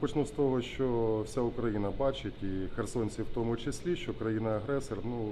почну з того, що вся Україна бачить, і херсонці в тому числі, що країна-агресор ну,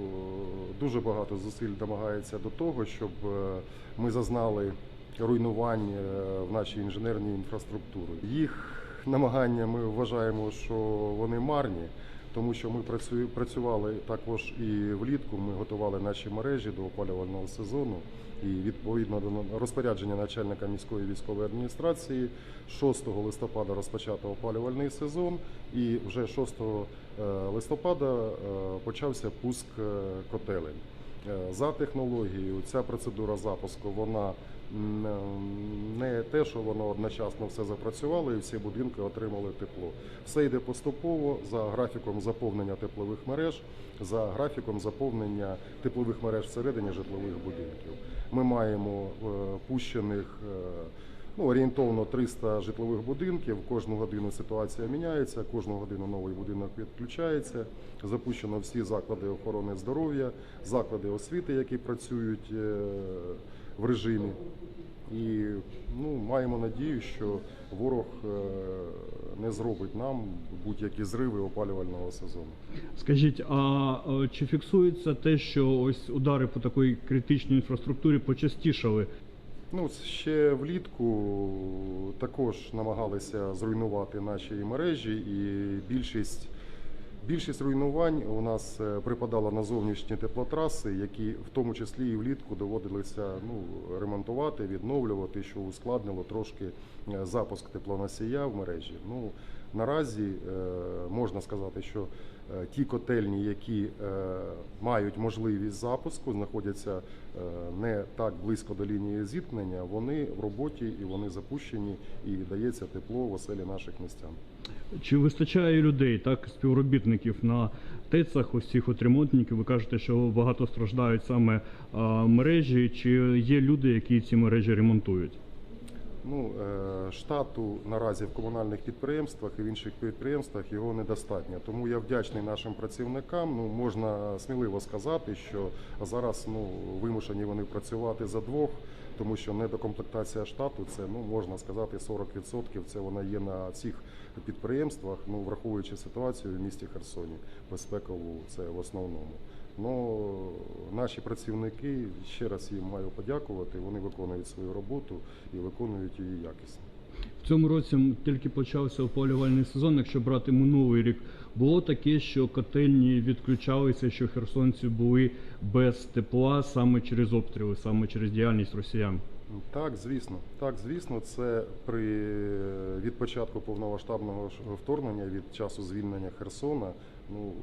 дуже багато зусиль домагається до того, щоб е, ми зазнали руйнувань е, в нашій інженерній інфраструктурі. Їх намагання ми вважаємо, що вони марні. Тому що ми працю- працювали також і влітку. Ми готували наші мережі до опалювального сезону. І відповідно до розпорядження начальника міської військової адміністрації 6 листопада розпочато опалювальний сезон, і вже 6 е, листопада е, почався пуск е, котелень. За технологією ця процедура запуску вона не те, що воно одночасно все запрацювало і всі будинки отримали тепло. Все йде поступово за графіком заповнення теплових мереж, за графіком заповнення теплових мереж всередині житлових будинків. Ми маємо е, пущених е, ну, орієнтовно 300 житлових будинків. Кожну годину ситуація міняється, кожну годину новий будинок відключається. Запущено всі заклади охорони здоров'я, заклади освіти, які працюють е, в режимі. І ну, маємо надію, що ворог е, не зробить нам будь-які зриви опалювального сезону. Скажіть, а чи фіксується те, що ось удари по такій критичній інфраструктурі почастішали? Ну, ще влітку також намагалися зруйнувати наші мережі, і більшість, більшість руйнувань у нас е, припадала на зовнішні теплотраси, які в тому числі і влітку доводилися ну, ремонтувати, відновлювати, що ускладнило трошки е, запуск теплоносія в мережі. Ну, наразі е, можна сказати, що ті котельні, які е, мають можливість запуску, знаходяться е, не так близько до лінії зіткнення, вони в роботі і вони запущені, і дається тепло в оселі наших містян. Чи вистачає людей, так, співробітників на ТЕЦах, ось цих от ремонтників? Ви кажете, що багато страждають саме мережі. Чи є люди, які ці мережі ремонтують? Ну, е, штату наразі в комунальних підприємствах і в інших підприємствах його недостатньо. Тому я вдячний нашим працівникам. Ну, можна сміливо сказати, що зараз ну, вимушені вони працювати за двох, тому що недокомплектація штату це ну, можна сказати 40%. Це вона є на всіх підприємствах, ну, враховуючи ситуацію в місті Херсоні, безпекову це в основному. Ну, наші працівники, ще раз їм маю подякувати, вони виконують свою роботу і виконують її якісно. В цьому році тільки почався опалювальний сезон. Якщо брати минулий рік, було таке, що котельні відключалися, що херсонці були без тепла саме через обстріли, саме через діяльність росіян. Так, звісно, так, звісно, це при від початку повномасштабного вторгнення, від часу звільнення Херсона. Ну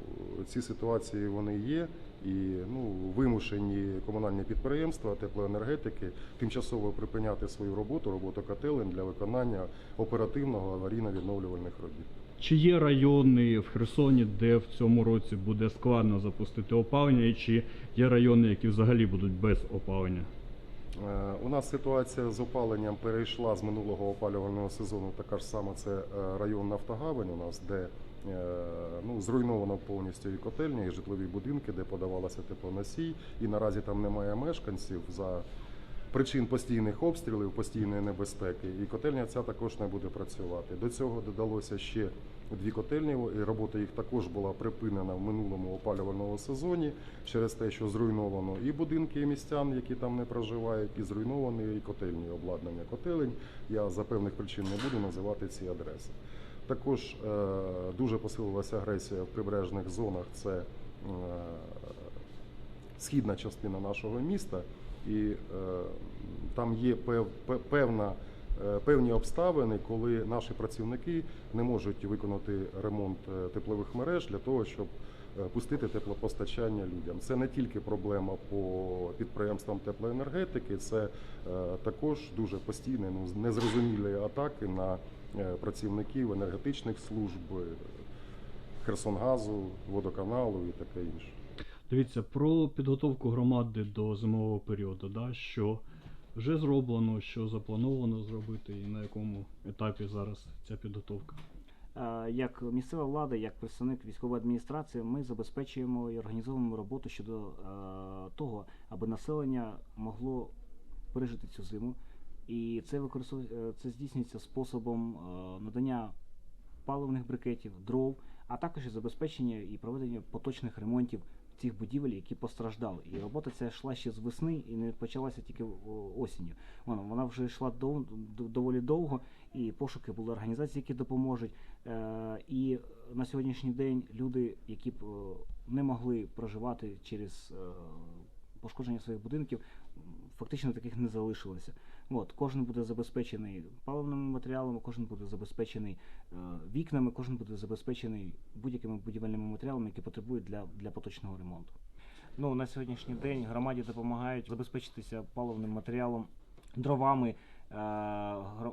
ці ситуації вони є, і ну вимушені комунальні підприємства теплоенергетики тимчасово припиняти свою роботу, роботу котелень для виконання оперативного аварійно-відновлювальних робіт. Чи є райони в Херсоні, де в цьому році буде складно запустити опалення, і чи є райони, які взагалі будуть без опалення? Е, У нас ситуація з опаленням перейшла з минулого опалювального сезону. Така ж сама це е, район Нафтогавань у нас, де ну, зруйновано повністю і котельні, і житлові будинки, де подавалося теплоносій. І наразі там немає мешканців за причин постійних обстрілів, постійної небезпеки. І котельня ця також не буде працювати. До цього додалося ще дві котельні, і робота їх також була припинена в минулому опалювальному сезоні через те, що зруйновано і будинки містян, які там не проживають, і зруйновані і котельні обладнання котелень. Я за певних причин не буду називати ці адреси. Також е, дуже посилилася агресія в прибережних зонах. Це е, східна частина нашого міста, і е, там є певна, певні обставини, коли наші працівники не можуть виконати ремонт теплових мереж для того, щоб пустити теплопостачання людям. Це не тільки проблема по підприємствам теплоенергетики, це також дуже постійні, ну, незрозумілі атаки на працівників енергетичних служб, е, Херсонгазу, водоканалу і таке інше. Дивіться про підготовку громади до зимового періоду, да, що вже зроблено, що заплановано зробити, і на якому етапі зараз ця підготовка. Е, Як місцева влада, як представник військової адміністрації, ми забезпечуємо і організовуємо роботу щодо е, того, аби населення могло пережити цю зиму. І це використовує це здійснюється способом е, надання паливних брикетів, дров, а також і забезпечення і проведення поточних ремонтів цих будівель, які постраждали. І робота ця йшла ще з весни і не почалася тільки осінню. Вона, вона вже йшла дов, доволі довго, і пошуки були організації, які допоможуть. Е, і на сьогоднішній день люди, які б е, не могли проживати через е, пошкодження своїх будинків, фактично таких не залишилося. От, кожен буде забезпечений паливними матеріалами, кожен буде забезпечений е, вікнами, кожен буде забезпечений будь-якими будівельними матеріалами, які потребують для, для поточного ремонту. Ну, на сьогоднішній день громаді допомагають забезпечитися паливним матеріалом, дровами. е,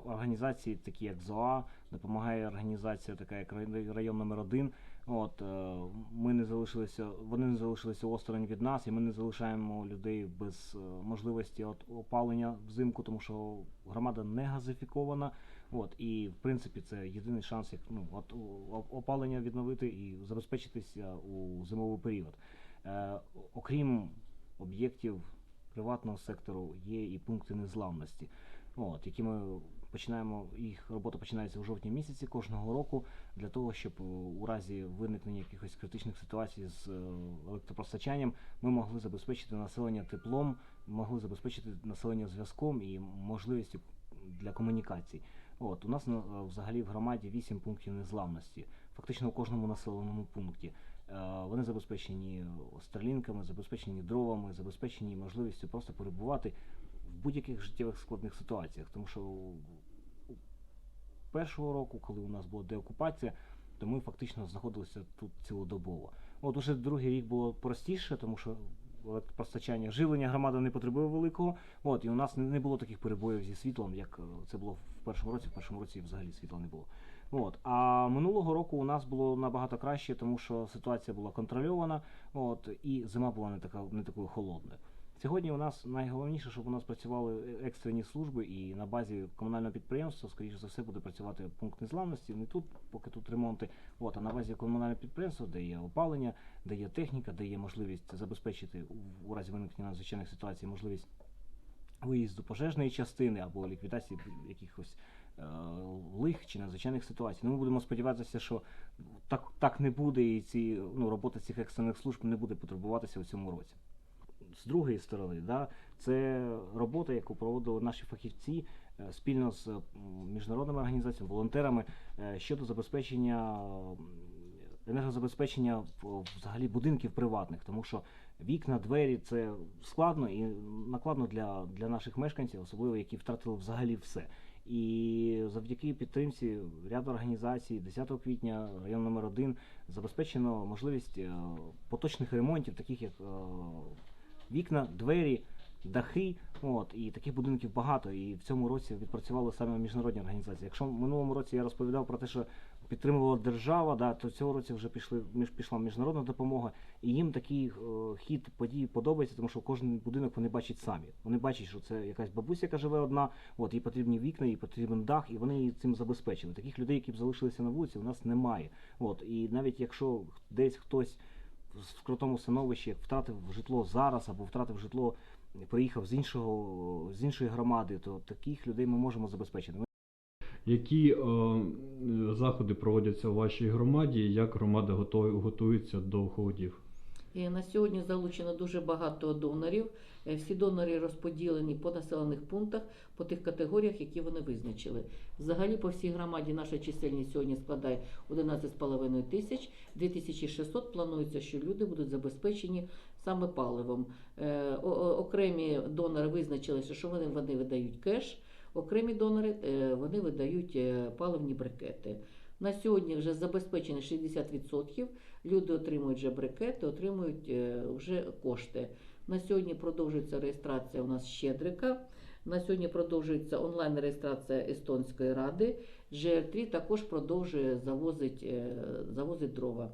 Організації, такі як ЗОА, допомагає організація, така як рай- район номер 1 От е, ми не залишилися, вони не залишилися осторонь від нас, і ми не залишаємо людей без е, можливості от, опалення взимку, тому що громада не газифікована. От і в принципі це єдиний шанс, як ну от опалення відновити і забезпечитися у зимовий період. Е, окрім об'єктів приватного сектору, є і пункти незламності, от які ми починаємо. Їх робота починається у жовтні місяці кожного року для того, щоб е, у разі виникнення якихось критичних ситуацій з е, електропостачанням ми могли забезпечити населення теплом, могли забезпечити населення зв'язком і можливістю для комунікацій. От у нас на- е, взагалі в громаді 8 пунктів незламності, фактично у кожному населеному пункті. Вони забезпечені стрілінками, забезпечені дровами, забезпечені можливістю просто перебувати в будь-яких життєвих складних ситуаціях. Тому що у- першого року, коли у нас була деокупація, то ми фактично знаходилися тут цілодобово. От уже другий рік було простіше, тому що електропостачання, живлення громада не потребує великого. От, і у нас не- не було таких перебоїв зі світлом, як е, це було в першому році. В першому році взагалі світла не було. От. А минулого року у нас було набагато краще, тому що ситуація була контрольована, от, і зима була не така не такою холодною. Сьогодні у нас найголовніше, щоб у нас працювали екстрені служби, і на базі комунального підприємства, скоріше за все, буде працювати пункт незламності. Не тут, поки тут ремонти. От, а на базі комунального підприємства, де є опалення, де є техніка, де є можливість забезпечити у, разі виникнення надзвичайних ситуацій можливість виїзду пожежної частини або ліквідації якихось е, лих чи надзвичайних ситуацій. Ну, ми будемо сподіватися, що так, так не буде, і ці ну, робота цих екстрених служб не буде потребуватися у цьому році. З другої сторони, да, це робота, яку проводили наші фахівці е, спільно з міжнародними організаціями, волонтерами е, щодо забезпечення енергозабезпечення взагалі будинків приватних, тому що вікна, двері це складно і накладно для, для наших мешканців, особливо які втратили взагалі все. І завдяки підтримці ряду організацій 10 квітня район номер 1 забезпечено можливість е, поточних ремонтів, таких як вікна, двері, дахи. От, і таких будинків багато. І в цьому році відпрацювали саме міжнародні організації. Якщо в минулому році я розповідав про те, що підтримувала держава, да, то цього році вже пішли, між, пішла міжнародна допомога, і їм такий е, хід подій подобається, тому що кожен будинок вони бачать самі. Вони бачать, що це якась бабуся, яка живе одна, от, їй потрібні вікна, їй потрібен дах, і вони цим забезпечили. Таких людей, які б залишилися на вулиці, у нас немає. От, і навіть якщо десь хтось в крутому становищі втратив житло зараз або втратив житло, приїхав з іншого з іншої громади, то таких людей ми можемо забезпечити. Які е, е, заходи проводяться у вашій громаді? Як громада готує, готується до холодів? І на сьогодні залучено дуже багато донорів. Е, Всі донори розподілені по населених пунктах, по тих категоріях, які вони визначили. Взагалі по всій громаді наша чисельність сьогодні складає 11,5 тисяч. 2600 планується, що люди будуть забезпечені саме паливом. Е, Окремі донори визначилися, що вони, вони видають кеш, окремі донори е, вони видають е, паливні брикети. На сьогодні вже забезпечено 60%. Люди отримують вже брикети, отримують е, вже кошти. На сьогодні продовжується реєстрація у нас Щедрика. На сьогодні продовжується онлайн-реєстрація Естонської ради. GR3 також продовжує завозить, е, завозить дрова.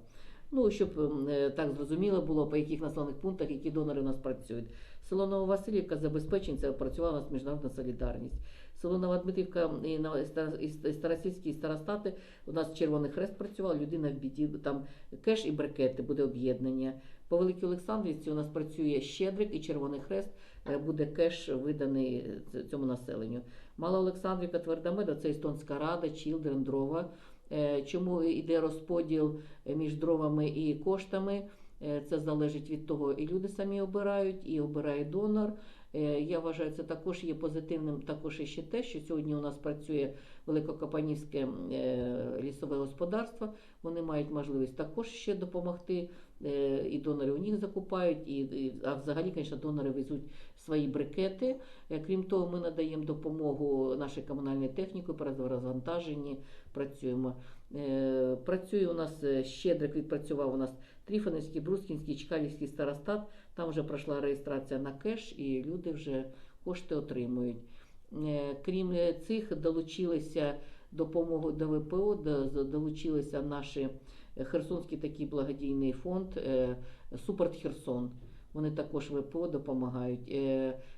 Ну, щоб е, так зрозуміло було, по яких населених пунктах, які донори у нас працюють. Село Нововасилівка забезпечень, це працювала у нас міжнародна солідарність. Село Новодмитрівка і Стар- і Старосільські Старостати у нас Червоний Хрест працював, людина в біді, там кеш і брикети буде об'єднання. По Великій Олександрівці у нас працює Щедрик і Червоний Хрест, е, буде кеш виданий е, цьому населенню. Мала Олександрівка, Твердомеда, це Естонська рада, Чілдрен, Дрова. Е, Чому йде розподіл між дровами і коштами? Е, Це залежить від того, і люди самі обирають, і обирає донор. Е, Я вважаю, це також є позитивним. Також і ще те, що сьогодні у нас працює Великокопанівське е, лісове господарство. Вони мають можливість також ще допомогти. Е, І донори у них закупають, і, а взагалі, звісно, донори везуть свої брикети. Крім того, ми надаємо допомогу нашій комунальній техніці при розвантаженні. Працюємо. Працює у нас Щедрик, відпрацював у нас Тріфонівський, Брускінський, Чкалівський старостат. Там вже пройшла реєстрація на кеш, і люди вже кошти отримують. Е, Крім е, цих, долучилися допомогу до ВПО, долучилися наші е, Херсонський такий благодійний фонд Супорт Херсон. Вони також ВПО допомагають.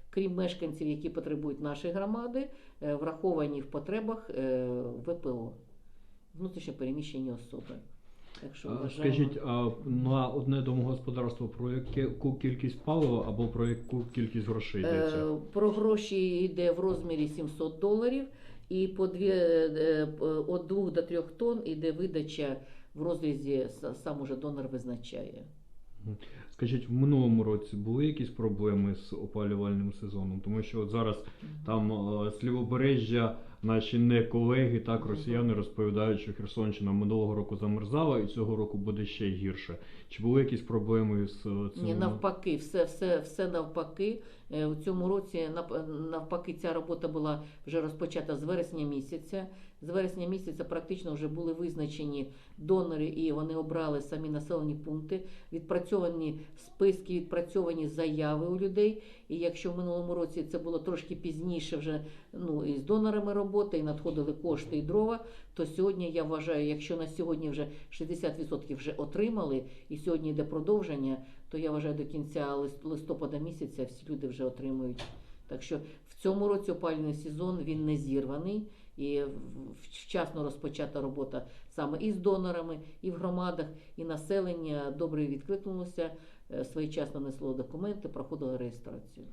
Крім мешканців, які потребують нашої громади, враховані в потребах ВПО, внутрішньо переміщені особи. Так що А, вважаємо- Скажіть, а на одне домогосподарство про яку кількість палива або про яку кількість грошей йдеться? Е, Про гроші йде в розмірі 700 доларів, і по дві, е, е, від 2 до 3 тонн йде видача в розрізі, сам уже донор визначає. Скажіть, в минулому році були якісь проблеми з опалювальним сезоном? Тому що от зараз там е, з лівобережжя наші не колеги, так росіяни розповідають, що Херсонщина минулого року замерзала і цього року буде ще гірше. Чи були якісь проблеми з е, цим? Ні, навпаки, все, все, все навпаки. Е, У цьому році навпаки ця робота була вже розпочата з вересня місяця. З вересня місяця практично вже були визначені донори, і вони обрали самі населені пункти, відпрацьовані списки, відпрацьовані заяви у людей. І якщо в минулому році це було трошки пізніше, вже ну і з донорами роботи, і надходили кошти і дрова, то сьогодні я вважаю, якщо на сьогодні вже 60% вже отримали, і сьогодні йде продовження, то я вважаю, до кінця лист- листопада місяця всі люди вже отримують. Так що в цьому році опалювальний сезон він не зірваний. І вчасно розпочата робота саме і з донорами, і в громадах, і населення добре відкликнулося, е, своєчасно несло документи, проходило реєстрацію.